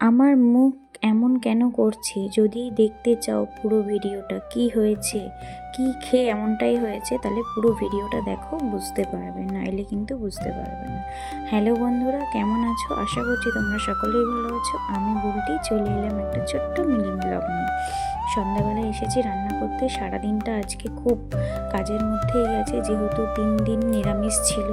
আমার মুখ এমন কেন করছে? যদি দেখতে চাও পুরো ভিডিওটা, কি হয়েছে? কি খেয়ে এমনটাই হয়েছে? তাহলে পুরো ভিডিওটা দেখো, বুঝতে পারবে। নাইলে কিন্তু বুঝতে পারবে না। হ্যালো বন্ধুরা, কেমন আছো? আশা করছি তোমরা সকলেই ভালো আছো। আমি বলতেই চলে এলাম একটা ছোট্ট মিলি ব্লগ নিয়ে। সন্ধ্যাবেলায় এসেছি রান্না করতে। সারাদিনটা আজকে খুব কাজের মধ্যেই গেছে যেহেতু তিন দিন নিরামিষ ছিল।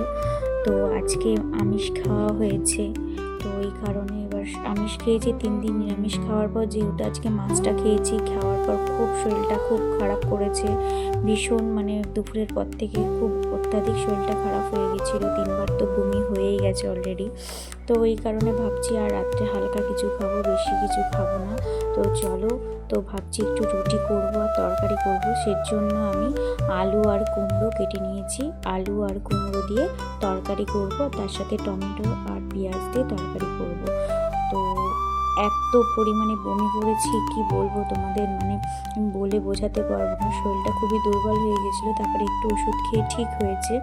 তো আজকে আমিষ খাওয়া হয়েছে। তো এই কারণে আমিষ খেয়েছি, তিন দিন নিরামিষ খাওয়ার পর যেহেতু আজকে মাছটা খেয়েছি, খাওয়ার পর খুব শরীরটা খুব খারাপ করেছে। ভীষণ মানে দুপুরের পর থেকে খুব অত্যাধিক শরীরটা খারাপ হয়ে গেছিল, তিনবার তো বমি হয়েই গেছে অলরেডি তো এই কারণে ভাবছি আর রাত্রে হালকা কিছু খাব, বেশি কিছু খাব না। তো চলো, তো ভাবছি একটু রুটি করব আর তরকারি করব। সের জন্য আমি আলু আর কুমড়ো কেটে নিয়েছি। আলু আর কুমড়ো দিয়ে তরকারি করব, তার সাথে টমেটো আর পেঁয়াজ পরিমাণে বমি করেছি, কি বলব তোমাদের? মানে বলে বোঝাতে পারব না। শরীরটা খুবই দুর্বল হয়ে গেছিল, তারপরে একটু ওষুধ খেয়ে ঠিক হয়েছে।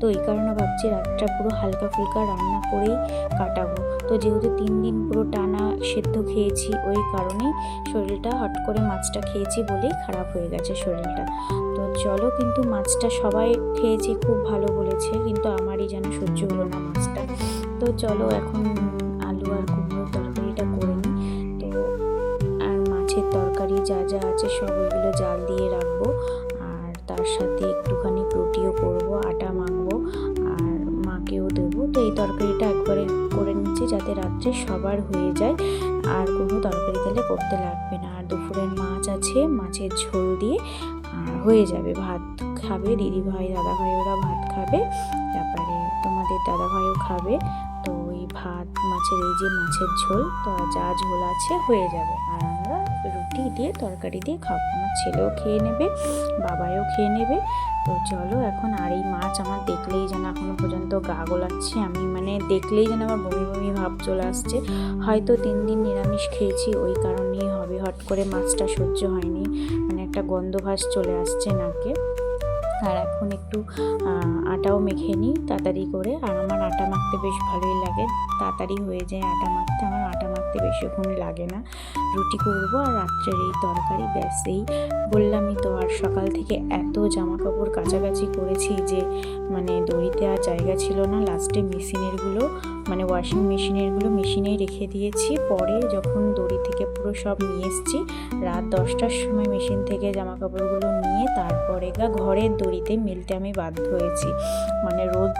তো এই কারণে ভাবছি রাতটা পুরো হালকা ফুলকা রান্না করেই কাটাবো। তো যেহেতু তিন দিন পুরো টানা সেদ্ধ খেয়েছি, ওই কারণে শরীরটা হট করে মাছটা খেয়েছি বলেই খারাপ হয়ে গেছে শরীরটা। তো চলো কিন্তু মাছটা সবাই খেয়েছে, খুব ভালো বলেছে, কিন্তু আমারই যেন সহ্য হলো না মাছটা। তো চলো এখন যা যা আছে সব ওইগুলো জাল দিয়ে রাখব। আর তার সাথে একটুখানি রুটিও করব, আটা মাখবো, আর মাকেও দেবো। তো এই তরকারিটা একবারে করে নিচ্ছি যাতে রাত্রে সবার হয়ে যায়। আর কোনো তরকারি তাহলে করতে লাগবে না। আর দুপুরের মাছ আছে, মাছের ঝোল দিয়ে হয়ে যাবে। ভাত খাবে দিদি ভাই দাদা ভাই ওরা ভাত খাবে। তারপরে তোমাদের দাদা ভাইও খাবে। তো ওই ভাত, মাছের এই যে মাছের ঝোল, তো যা ঝোল আছে হয়ে যাবে। আর রুটি দিয়ে তরকারি দিয়ে খাব আমার ছেলেও খেয়ে নেবে বাবাইও খেয়ে নেবে। তো চলো এখন আর এই মাছ আমার দেখলেই যেন এখনও পর্যন্ত গা গোলাচ্ছে। আমি মানে দেখলেই যেন আমার বমি বমি ভাব চলে আসছে। হয়তো তিন দিন নিরামিষ খেয়েছি, ওই কারণেই হবে। হট করে মাছটা সহ্য হয়নি। মানে একটা গন্ধভাস চলে আসছে নাকে। আর এখন একটু আটাও মেখে নিই তাড়াতাড়ি করে। আর আমার আটা মাখতে বেশ ভালোই লাগে। তাড়াতাড়ি হয়ে যায় আটা মাখতে। আমার আটা মাখতে বেশিক্ষণ লাগে না। রুটি করব আর রাত্রের এই তরকারি, ব্যাস। এই বললামই তো, আর সকাল থেকে এত জামা কাপড় কাচাকাচি করেছি যে মানে দড়িতে আর জায়গা ছিল না। লাস্টে মেশিনেরগুলো মানে ওয়াশিং মেশিনেরগুলো মেশিনেই রেখে দিয়েছি। পরে যখন দড়ি থেকে পুরো সব নিয়ে এসেছি, রাত দশটার সময় মেশিন থেকে জামা কাপড়গুলো নিয়ে তারপরে গা ঘরের দড়িতে মেলতে আমি বাধ্য হয়েছি। মানে রোদ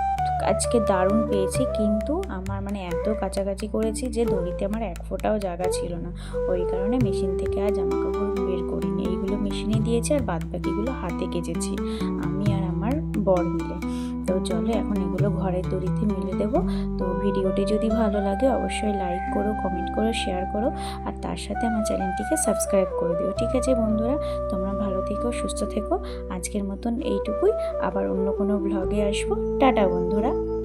আজকে দারুণ পেয়েছি, কিন্তু আমার মানে এত কাছাকাছি করেছি যে দড়িতে আমার এক ফোঁটাও জায়গা ছিল না। ওই কারণে মেশিন থেকে আর জামা কাপড় বের করিনি। এইগুলো মেশিনে দিয়েছি আর বাদ বাকিগুলো হাতে কেচেছি। আমি আর আমার বর মিলে। চলো এখন এগুলো ঘরের দড়িতে মিলে দেব। তো ভিডিওটি যদি ভালো লাগে অবশ্যই লাইক করো কমেন্ট করো শেয়ার করো আর তার সাথে আমার চ্যানেলটিকে সাবস্ক্রাইব করে দিও। ঠিক আছে বন্ধুরা, তোমরা ভালো থেকো, সুস্থ থেকো। আজকের মতন এইটুকুই। আবার অন্য কোনো ব্লগে আসব। টাটা বন্ধুরা।